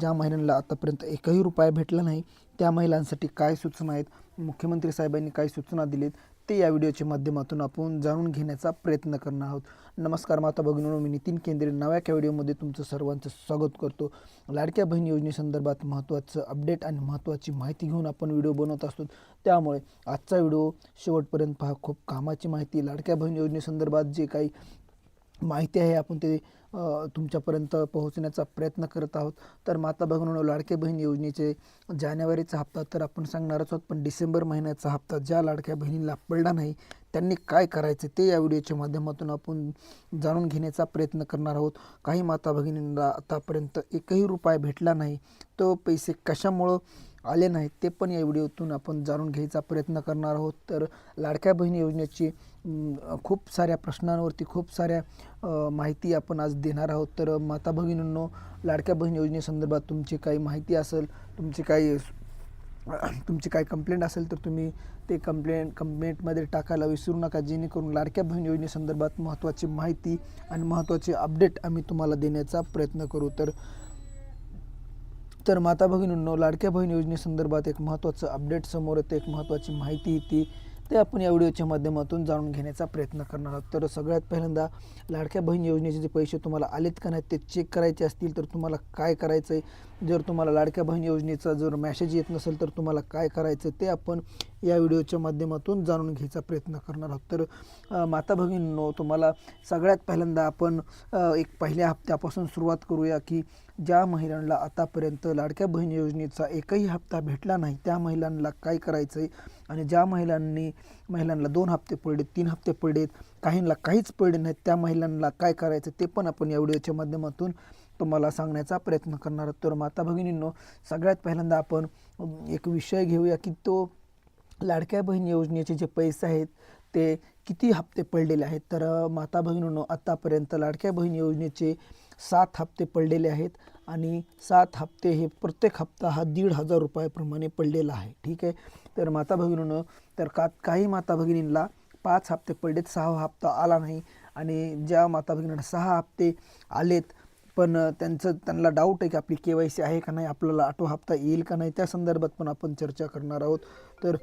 ज्या महिलांना आतापर्यंत एकही रुपया भेटला नाही त्या महिलांसाठी काय सूचना आहेत? मुख्यमंत्री साहेबांनी काय सूचना दिलीत? ते या व्हिडिओच्या माध्यमातून आपण जाणून घेण्याचा प्रयत्न करणार आहोत. नमस्कार माता भगिनींनो मी नितीन केंद्रे. नव्या त्या व्हिडिओमध्ये तुमचं सर्वांचं स्वागत करतो. लाडक्या बहीण योजनेसंदर्भात महत्त्वाचं अपडेट आणि महत्त्वाची माहिती घेऊन आपण व्हिडिओ बनवत असतो. त्यामुळे आजचा व्हिडिओ शेवटपर्यंत पहा. खूप कामाची माहिती. लाडक्या बहीण योजनेसंदर्भात जे काही माहिती आहे आपण ते तुमच्यापर्यंत पोहोचण्याचा प्रयत्न करत आहोत. तर माता भगिनींनो लाडके बहीण योजनेचे जानेवारीचा हप्ता तर आपण सांगणारच आहोत पण डिसेंबर महिन्याचा हप्ता ज्या लाडक्या बहिणीला पडला नाही त्यांनी काय करायचे ते या व्हिडिओच्या माध्यमातून आपण जाणून घेण्याचा प्रयत्न करणार आहोत. काही माता भगिनींना आतापर्यंत एकही रुपया भेटला नाही. तो पैसे कशामुळं आले नाहीत ते पण या व्हिडिओतून आपण जाणून घ्यायचा प्रयत्न करणार आहोत. तर लाडक्या बहीण योजनेची खूप साऱ्या प्रश्नांवरती खूप साऱ्या माहिती आपण आज देणार आहोत. तर माता भगिनींनो लाडक्या बहीण योजनेसंदर्भात तुमची काही माहिती असेल तुमची काही तुमची काही कंप्लेंट असेल तर तुम्ही ते कंप्लेंट कंप्लेंटमध्ये टाकायला विसरू नका. जेणेकरून लाडक्या बहीण योजनेसंदर्भात महत्त्वाची माहिती आणि महत्त्वाचे अपडेट आम्ही तुम्हाला देण्याचा प्रयत्न करू. तर तर माता भगिनींनो लाडक्या बहीण योजनेसंदर्भात एक महत्त्वाचं अपडेट समोर येतं. एक महत्त्वाची माहिती येते ते आपण या व्हिडिओच्या माध्यमातून जाणून घेण्याचा प्रयत्न करणार आहोत. तर सगळ्यात पहिल्यांदा लाडक्या बहीण योजनेचे जे पैसे तुम्हाला आलेत का नाहीत ते चेक करायचे असतील तर तुम्हाला काय करायचं आहे जर तुम्हाला लाडक्या बहीण योजनेचा जर मॅसेज येत नसेल तर तुम्हाला काय करायचं ते आपण या व्हिडिओच्या माध्यमातून जाणून घ्यायचा प्रयत्न करणार आहोत. तर माता भगिनींनो तुम्हाला सगळ्यात पहिल्यांदा आपण एक पहिल्या हप्त्यापासून सुरुवात करूया की ज्या महिलांना आतापर्यंत लाडक्या बहीण योजनेचा एकही हप्ता भेटला नाही त्या महिलांना काय करायचं आहे आणि ज्या महिलांनी महिलांना दोन हप्ते पडलेत तीन हप्ते पडलेत काहींना काहीच पडले नाहीत त्या महिलांना काय करायचं ते पण आपण या व्हिडिओच्या माध्यमातून तुम्हाला सांगण्याचा प्रयत्न करणार आहोत. तर माता भगिनींनो सगळ्यात पहिल्यांदा आपण एक विषय घेऊया की तो लाडक्या बहीण योजनेचे जे पैसे आहेत ते किती हप्ते पडलेले आहेत? तर माता भगिनींनो आत्तापर्यंत लाडक्या बहीण योजनेचे सात हप्ते पडलेले आहेत आणि सात हप्ते हे प्रत्येक हप्ता हा दीड हजार रुपयाप्रमाणे पडलेला आहे. ठीक आहे? तर माता भगिनीनं तर का काही माता भगिनींना पाच हप्ते पडलेत सहा हप्ता आला नाही आणि ज्या माता भगिनींना सहा हप्ते आलेत पण त्यांचं त्यांना डाऊट आहे की आपली के वाय सी आहे का नाही आपल्याला आठवा हप्ता येईल का नाही त्या संदर्भात पण आपण चर्चा करणार आहोत. तर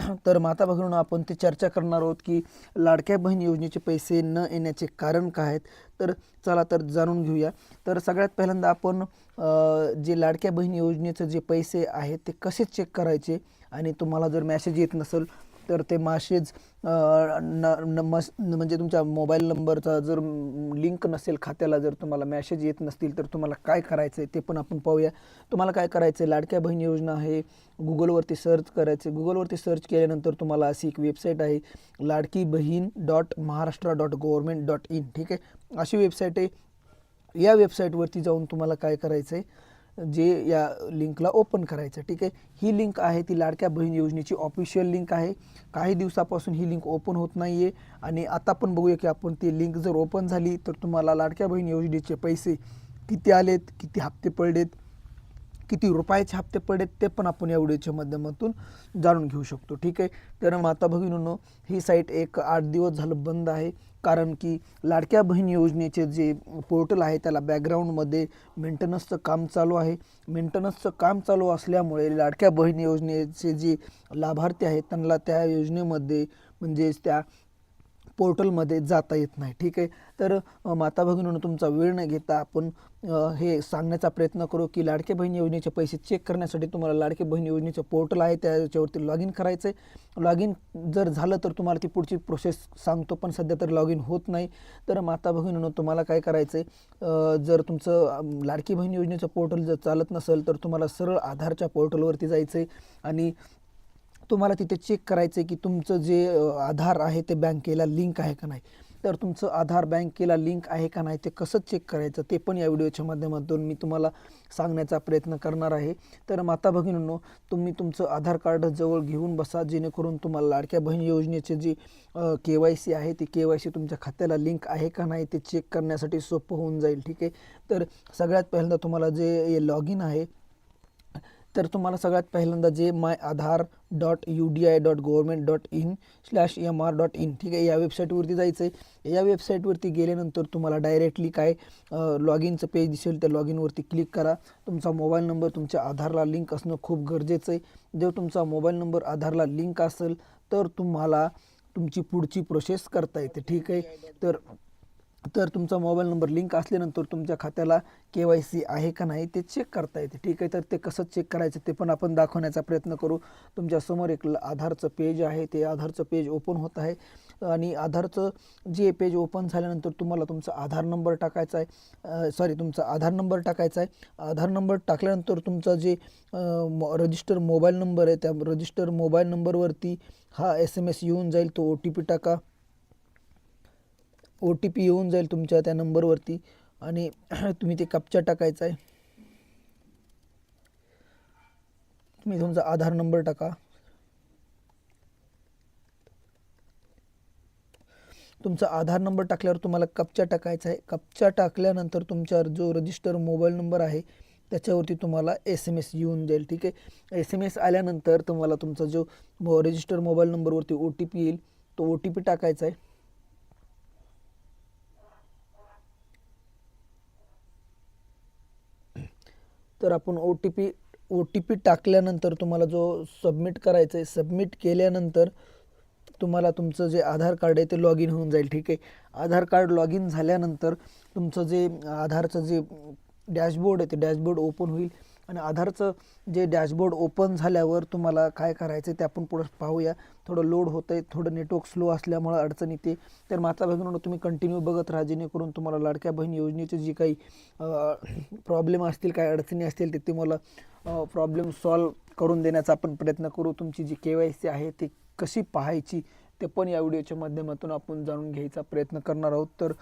तर माता भगिनींनो आपण ते चर्चा करणार आहोत की लाडक्या बहीण योजनेचे पैसे न येण्याचे कारण काय आहेत. तर चला तर जाणून घेऊया. तर सगळ्यात पहिल्यांदा आपण जे लाडक्या बहीण योजनेचं जे पैसे आहेत ते कसे चेक करायचे? आणि तुम्हाला जर मॅसेज येत नसेल तर ते मासेज न न- म्हणजे तुमच्या मोबाईल नंबरचा जर लिंक नसेल खात्याला जर तुम्हाला मॅसेज येत नसतील तर तुम्हाला काय करायचं आहे ते पण आपण पाहूया. तुम्हाला काय करायचं आहे लाडक्या बहीण योजना आहे. गुगलवरती सर्च करायचं गुगलवरती सर्च केल्यानंतर तुम्हाला अशी एक वेबसाईट आहे. Ladki Bahin dot Maharashtra dot government dot in ठीक आहे? अशी वेबसाईट आहे. या वेबसाईटवरती जाऊन तुम्हाला काय करायचं आहे जे या लिंकला ओपन करायचं ठीक आहे? ही लिंक आहे ती लाडक्या बहीण योजनेची ऑफिशियल लिंक आहे. काही दिवसापासून ही लिंक ओपन होत नाही आहे आणि आता पण बघूया की आपण ती लिंक जर ओपन झाली तर तुम्हाला लाडक्या बहीण योजनेचे पैसे किती आलेत किती हप्ते पडलेत? किती रुपयाचे हप्ते पडलेत ते पण आपण या व्हिडिओच्या माध्यमातून जाणून घेऊ शकतो. ठीक आहे? तर माता भगिनींनो ही साईट एक आठ दिवस झालं बंद आहे. कारण की लाडक्या बहीण योजनेचे जे पोर्टल आहे त्याला बॅकग्राऊंडमध्ये मेंटेनन्सचं काम चालू आहे. मेंटेनन्सचं काम चालू असल्यामुळे लाडक्या बहीण योजनेचे जे लाभार्थी आहेत त्यांना त्या योजनेमध्ये म्हणजेच त्या पोर्टलमध्ये जाता येत नाही. ठीक आहे? तर माता भगिनीनं तुमचा वेळ न घेता आपण हे सांगण्याचा प्रयत्न करू की लाडके बहीण योजनेचे पैसे चेक करण्यासाठी तुम्हाला लाडके बहीण योजनेचं पोर्टल आहे. त्याच्यावरती लॉग इन करायचं आहे लॉग इन जर झालं तर तुम्हाला ती पुढची प्रोसेस सांगतो पण सध्या तर लॉग इन होत नाही. तर माता भगिनींनो तुम्हाला काय करायचं आहे जर तुमचं लाडकी बहीण योजनेचं पोर्टल जर चालत नसेल तर तुम्हाला सरळ आधारच्या पोर्टलवरती जायचं आहे आणि तुम्हाला तिथे चेक करायचं आहे की तुमचं जे आधार आहे ते बँकेला लिंक आहे का नाही. तर तुमचं आधार बँकेला लिंक आहे का नाही ते कसं चेक करायचं ते पण या व्हिडिओच्या माध्यमातून मी तुम्हाला सांगण्याचा प्रयत्न करणार आहे. तर माता भगिनींनो तुम्ही तुमचं आधार कार्ड जवळ घेऊन बसा जेणेकरून तुम्हाला लाडक्या बहीण योजनेचे जी के वाय सी आहे ती के वाय सी तुमच्या खात्याला लिंक आहे का नाही ते चेक करण्यासाठी सोपं होऊन जाईल ठीक आहे? तर सगळ्यात पहिल्यांदा तुम्हाला जे लॉग इन आहे तर तुम्हाला सगळ्यात पहिल्यांदा जे my Aadhaar dot U D I dot government dot in slash M R dot in ठीक आहे? या वेबसाईटवरती जायचं आहे या वेबसाईटवरती गेल्यानंतर तुम्हाला डायरेक्टली काय लॉग इनचं पेज दिसेल त्या लॉग इनवरती क्लिक करा. तुमचा मोबाईल नंबर तुमच्या आधारला लिंक असणं खूप गरजेचं आहे जर तुमचा मोबाईल नंबर आधारला लिंक असेल तर तुम्हाला तुमची पुढची प्रोसेस करता येते ठीक आहे? तर तर तुमचा मोबाईल नंबर लिंक असल्यानंतर तुमच्या खात्याला के वाय सी आहे का नाही ते चेक करता येते. ठीक आहे तर ते कसं चेक करायचं ते पण आपण दाखवण्याचा प्रयत्न करू. तुमच्यासमोर एक ल- आधारचं पेज आहे ते आधारचं पेज ओपन होत आहे. आणि आधारचं जे पेज ओपन झाल्यानंतर तुम्हाला तुमचा आधार नंबर टाकायचा आहे. सॉरी तुमचा आधार नंबर टाकायचा आहे. आधार नंबर टाकल्यानंतर तुमचा जे रजिस्टर मोबाईल नंबर आहे त्या रजिस्टर मोबाईल नंबरवरती हा एस एम एस येऊन जाईल तो ओ टी पी टाका. ओ टी पी येऊन जाईल तुमच्या त्या नंबरवरती आणि तुम्ही ते कपचा टाकायचा आहे. तुम्ही तुमचा आधार नंबर टाका. तुमचा आधार नंबर टाकल्यावर तुम्हाला कपचा टाकायचा आहे. कपचा टाकल्यानंतर तुमचा जो रजिस्टर मोबाईल नंबर आहे त्याच्यावरती तुम्हाला एस एम एस येऊन जाईल. ठीक आहे? एस एम एस आल्यानंतर तुम्हाला तुमचा जो रजिस्टर मोबाईल नंबरवरती ओ टी पी येईल तो ओ टी पी टाकायचा आहे. तर आपण O T P O T P टाकल्यानंतर तुम्हाला जो सबमिट करायचं आहे सबमिट केल्यानंतर तुम्हाला तुमचं जे आधार कार्ड आहे ते लॉग इन होऊन जाईल ठीक आहे? आधार कार्ड लॉग इन झाल्यानंतर तुमचं जे आधारचं जे डॅशबोर्ड आहे ते डॅशबोर्ड ओपन होईल. आणि आधारचं जे डॅशबोर्ड ओपन झाल्यावर तुम्हाला काय करायचं ते आपण पुढं पाहूया. थोडं लोड होतं आहे थोडं नेटवर्क स्लो असल्यामुळं अडचण येते. तर माता भगिनींनो तुम्ही कंटिन्यू बघत राहा जेणेकरून तुम्हाला लाडक्या बहीण योजनेचे जी काही प्रॉब्लेम असतील काही अडचणी असतील ते तुम्हाला प्रॉब्लेम सॉल्व करून देण्याचा आपण प्रयत्न करू. तुमची जी के वाय सी आहे ती कशी पाहायची ते पण या व्हिडिओच्या माध्यमातून आपण जाणून घ्यायचा प्रयत्न करणार आहोत. तर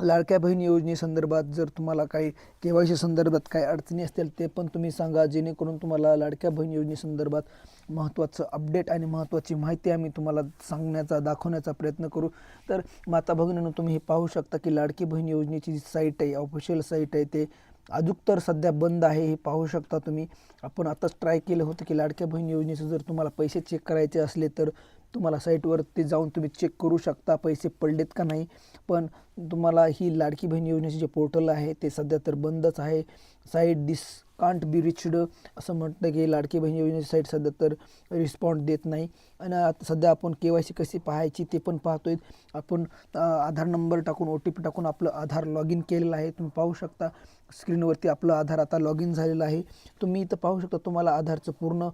लाडक्या बहीण योजनेसंदर्भात जर तुम्हाला काही के वाय सी संदर्भात काही अडचणी असतील ते पण तुम्ही सांगा. जेणेकरून तुम्हाला लाडक्या बहीण योजनेसंदर्भात महत्त्वाचं अपडेट आणि महत्त्वाची माहिती आम्ही तुम्हाला सांगण्याचा दाखवण्याचा प्रयत्न करू. तर माता भगिनीनं तुम्ही हे पाहू शकता की लाडकी बहीण योजनेची जी साईट आहे ऑफिशियल साईट आहे ते अजूक तर सध्या बंद आहे हे पाहू शकता तुम्ही. आपण आताच ट्राय केलं होतं की लाडक्या बहीण योजनेचं जर तुम्हाला पैसे चेक करायचे असले तर तुम्हाला साईटवरती जाऊन तुम्ही चेक करू शकता पैसे पडलेत का नाही. पण तुम्हाला ही लाडकी बहीण योजनेचे जे पोर्टल आहे ते सध्या तर बंदच आहे. Site this can't be reached असं म्हटलं की लाडकी बहीण योजनेची साईट सध्या तर रिस्पॉन्ड देत नाही. आणि आता सध्या आपण के वाय सी कशी पाहायची ते पण पाहतोय. आपण आधार नंबर टाकून ओ टी पी टाकून आपलं आधार लॉग इन केलेलं आहे. तुम्ही पाहू शकता. स्क्रीनवरती आपलं आधार आता लॉग इन झालेलं आहे. तुम्ही इथं पाहू शकता तुम्हाला आधारचं पूर्ण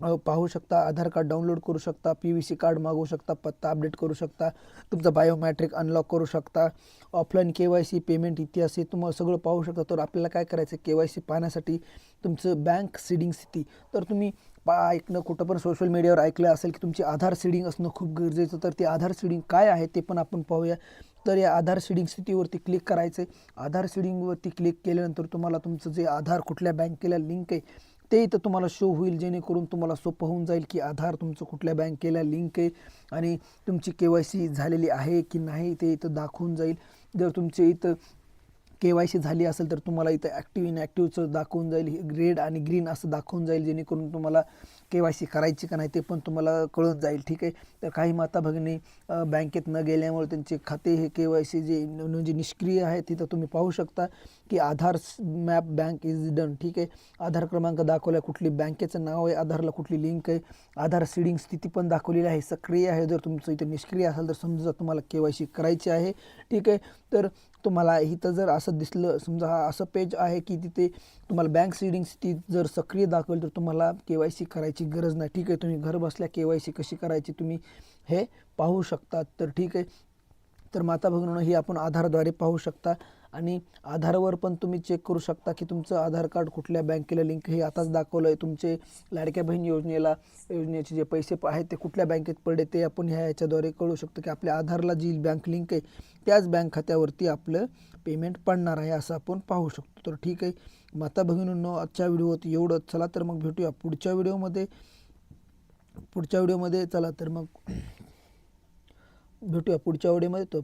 पाहू शकता आधार कार्ड डाउनलोड करू शकता पी व्ही सी कार्ड मागवू शकता पत्ता अपडेट करू शकता तुमचं बायोमॅट्रिक अनलॉक करू शकता offline K Y C payment इतिहास हे तुम्हाला सगळं पाहू शकता. तर आपल्याला काय करायचं के वाय सी पाहण्यासाठी तुमचं बँक सीडिंग स्थिती तर तुम्ही पा ऐकणं कुठं पण सोशल मीडियावर ऐकलं असेल की तुमची आधार सीडिंग असणं खूप गरजेचं. तर ते आधार सीडिंग काय आहे ते पण आपण पाहूया. तर या आधार सीडिंग स्थितीवरती क्लिक करायचं आहे आधार सीडिंगवरती क्लिक केल्यानंतर तुम्हाला तुमचं जे आधार कुठल्या बँकेला लिंक आहे ते इथं तुम्हाला शो होईल जेणेकरून तुम्हाला सोपं होऊन जाईल की आधार तुमचं कुठल्या बँकेला लिंक आहे आणि तुमची के वाय सी झालेली आहे की नाही ते इथं दाखवून जाईल. जर तुमचे इथं के वाय सी झाली असेल तर तुम्हाला इथं ॲक्टिव्ह इनॲक्टिव्हचं दाखवून जाईल. रेड आणि ग्रीन असं दाखवून जाईल जेणेकरून तुम्हाला के वाय सी करायची का नाही ते पण तुम्हाला कळत जाईल. ठीक आहे? तर काही माता भगिनी बँकेत न गेल्यामुळे त्यांचे खाते हे के वाय सी जे म्हणजे निष्क्रिय आहे तिथं तुम्ही पाहू शकता की Aadhaar map bank is done ठीक आहे? आधार क्रमांक दाखवला कुठली बँकेचं नाव आहे आधारला कुठली लिंक आहे आधार सीडिंग स्थिती पण दाखवलेली आहे सक्रिय आहे. जर तुमचं इथं निष्क्रिय असेल तर समजा तुम्हाला के वाय सी करायची आहे. ठीक आहे? तर तुम्हाला इथं जर असं दिसलं समजा हा असं पेज आहे की तिथे तुम्हाला बँक सीडिंग ती जर सक्रिय दाखवेल तर तुम्हाला के वाय सी करायची गरज नाही. ठीक आहे तुम्ही घर बसल्या के वाय सी कशी करायची तुम्ही हे पाहू शकता. तर ठीक आहे. तर माता भगिनींनो ही आपण आधारद्वारे पाहू शकता. आणि आधारवर पण तुम्ही चेक करू शकता की तुमचं आधार कार्ड कुठल्या बँकेला लिंक हे आताच दाखवलं आहे तुमचे लाडक्या बहीण योजनेला योजनेचे जे पैसे आहेत ते कुठल्या बँकेत पडले ते आपण ह्या याच्याद्वारे कळू शकतो की आपल्या आधारला जी बँक लिंक आहे त्याच बँक खात्यावरती आपलं पेमेंट पडणार आहे असं आपण पाहू शकतो. तर ठीक आहे. माता भगिनींनो आजच्या व्हिडिओत एवढं चला तर मग भेटूया पुढच्या व्हिडिओमध्ये. पुढच्या व्हिडिओमध्ये चला तर मग भेटूया पुढच्या व्हिडिओमध्ये. तो